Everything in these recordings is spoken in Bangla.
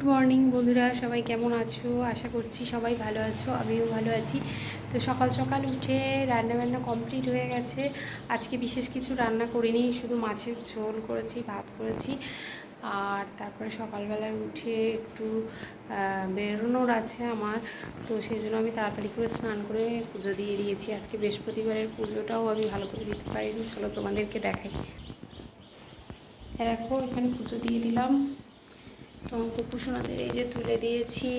গুড মর্নিং বন্ধুরা। সবাই কেমন আছো? আশা করছি সবাই ভালো আছো, আমিও ভালো আছি। তো সকাল সকাল উঠে রান্না বান্না কমপ্লিট হয়ে গেছে। আজকে বিশেষ কিছু রান্না করিনি, শুধু মাছের ঝোল করেছি, ভাত করেছি। আর তারপরে সকালবেলায় উঠে একটু বেরোনোর আছে আমার। তো সেই জন্য আমি তাড়াতাড়ি করে স্নান করে পুজো দিয়ে দিয়েছি। আজকে বৃহস্পতিবারের পুজোটাও আমি ভালো করে দিতে পারিনি। চলো তোমাদেরকে দেখাই। দেখো, এখানে পুজো দিয়ে দিলাম। কুকুসোনাদের এই যে তুলে দিয়েছি।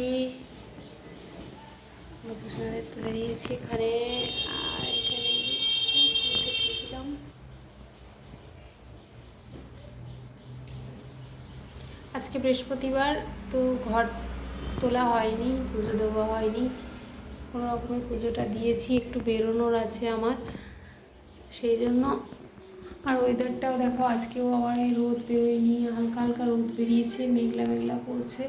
কুকুসোনাদের তুলে দিয়েছি এখানে। আর এখানে আজকে বৃহস্পতিবার, তো ঘর তোলা হয়নি, পুজো দেওয়া হয়নি। কোনো রকমে পুজোটা দিয়েছি, একটু বেরোনোর আছে আমার। সেই জন্য আর ওয়েদারটাও দেখো, আজকেও আবার এই রোদ বেরোয়নি হালকা হালকা রোদ বেরিয়েছে, মেঘলা মেঘলা করছে।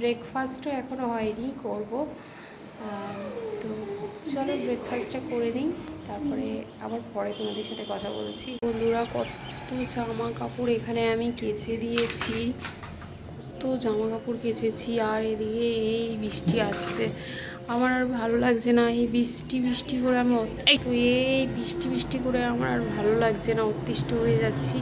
ব্রেকফাস্টও এখনও হয়নি, করব। তো চলো ব্রেকফাস্টটা করে নিই, তারপরে আবার পরে তোমাদের সাথে কথা বলছি। বন্ধুরা, কত জামা কাপড় এখানে আমি কেচে দিয়েছি, কত জামা কাপড় কেচেছি, আর এদিকে এই বৃষ্টি আসছে। আমার আর ভালো লাগছে না। এই বৃষ্টি বৃষ্টি করে আমি এই বৃষ্টি বৃষ্টি করে আমার আর ভালো লাগছে না। অতিষ্ঠ হয়ে যাচ্ছি।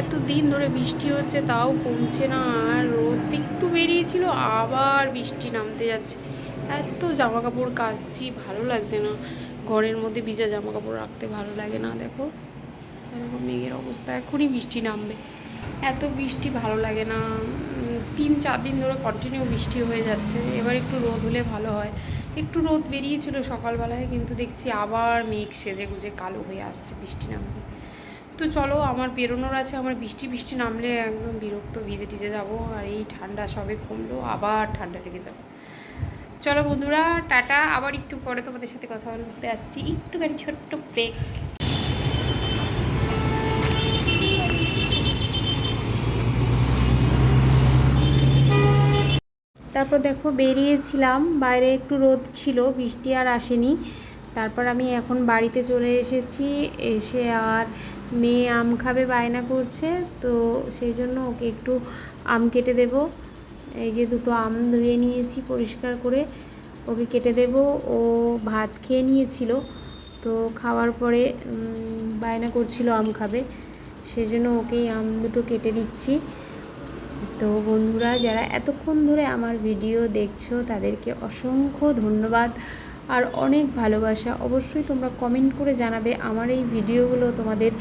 এত দিন ধরে বৃষ্টি হচ্ছে, তাও কমছে না। আর রোদ একটু বেরিয়েছিল, আবার বৃষ্টি নামতে যাচ্ছে। এত জামা কাপড় কাচছি, ভালো লাগছে না। ঘরের মধ্যে ভিজা জামা কাপড় রাখতে ভালো লাগে না, দেখো। এরকম মেঘের অবস্থা, এখনই বৃষ্টি নামবে। এত বৃষ্টি ভালো লাগে না। তিন চার দিন ধরে কন্টিনিউ বৃষ্টি হয়ে যাচ্ছে। এবার একটু রোদ হলে ভালো হয়। একটু রোদ বেরিয়েছিল সকালবেলায়, কিন্তু দেখছি আবার মেঘ সেজে গুজে কালো হয়ে আসছে বৃষ্টি নামবে তো চলো, আমার বেরোনোর আছে, আমার বৃষ্টি বৃষ্টি নামলে একদম বিরক্ত, ভিজে টিজে যাব। আর এই ঠান্ডা সবে কমলো, আবার ঠান্ডা লেগে যাবে। চলো বন্ধুরা, টাটা। আবার একটু পরে তোমাদের সাথে কথা বলতে আসছি। একটুখানি ছোট্ট ব্রেক তারপর দেখো বেরিয়েছিলাম, বাইরে একটু রোদ ছিল, বৃষ্টি আর আসেনি। তারপর আমি এখন বাড়িতে চলে এসেছি, এসে আর মেয়ে আম খাবে, বায়না করছে, তো সেই জন্য ওকে একটু আম কেটে দেব। এই যে দুটো আম ধুয়ে নিয়েছি পরিষ্কার করে, ওকে কেটে দেব। ও ভাত খেয়ে নিয়েছিল, তো খাওয়ার পরে বায়না করছিল আম খাবে। সেই জন্য ওকেই আম দুটো কেটে দিচ্ছি। তো বন্ধুরা, যারা এতক্ষণ ধরে আমার ভিডিও দেখছ, তাদেরকে অসংখ্য ধন্যবাদ। আর অনেক ভালোবাসা। অবশ্যই তোমরা কমেন্ট করে জানাবে আমার এই ভিডিওগুলো তোমাদের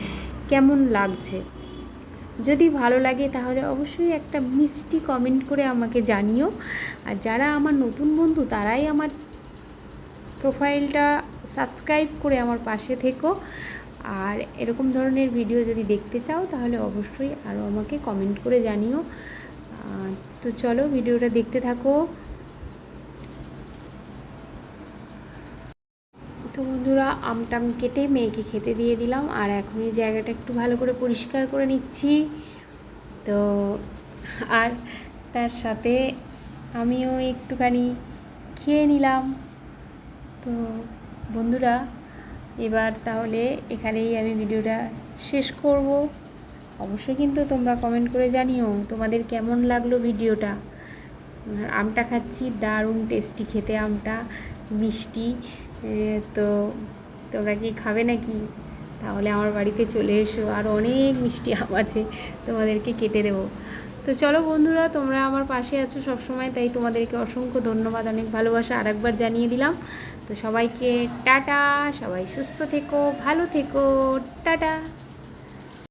কেমন লাগছে। যদি ভালো লাগে তাহলে অবশ্যই একটা মিষ্টি কমেন্ট করে আমাকে জানিও। আর যারা আমার নতুন বন্ধু, তারাই আমার প্রোফাইলটা সাবস্ক্রাইব করে আমার পাশে থেকো। আর এরকম ধরনের ভিডিও যদি দেখতে চাও, তাহলে অবশ্যই আরও আমাকে কমেন্ট করে জানিও। তো চলো ভিডিওটা দেখতে থাকো। তো বন্ধুরা, আমটাম কেটে মেয়েকে খেতে দিয়ে দিলাম, আর এখন এই জায়গাটা একটু ভালো করে পরিষ্কার করে নিচ্ছি। তো, আর তার সাথে আমিও একটুখানি খেয়ে নিলাম। তো বন্ধুরা, এবার তাহলে এখানেই আমি ভিডিওটা শেষ করব। অবশ্যই কিন্তু তোমরা কমেন্ট করে জানিও তোমাদের কেমন লাগল ভিডিওটা। আমটা খাচ্ছি, দারুণ টেস্টি খেতে আমটা, মিষ্টি। তো তোমরা কি খাবে নাকি? তাহলে আমার বাড়িতে চলে এসো, আর অনেক মিষ্টি আম আছে, তোমাদেরকে কেটে দেবো। তো চলো বন্ধুরা, তোমরা আমার পাশে আছো সবসময়, তাই তোমাদেরকে অসংখ্য ধন্যবাদ, অনেক ভালোবাসা আরেকবার জানিয়ে দিলাম। তো সবাইকে টাটা, সবাই সুস্থ থেকো, ভালো থেকো, টাটা।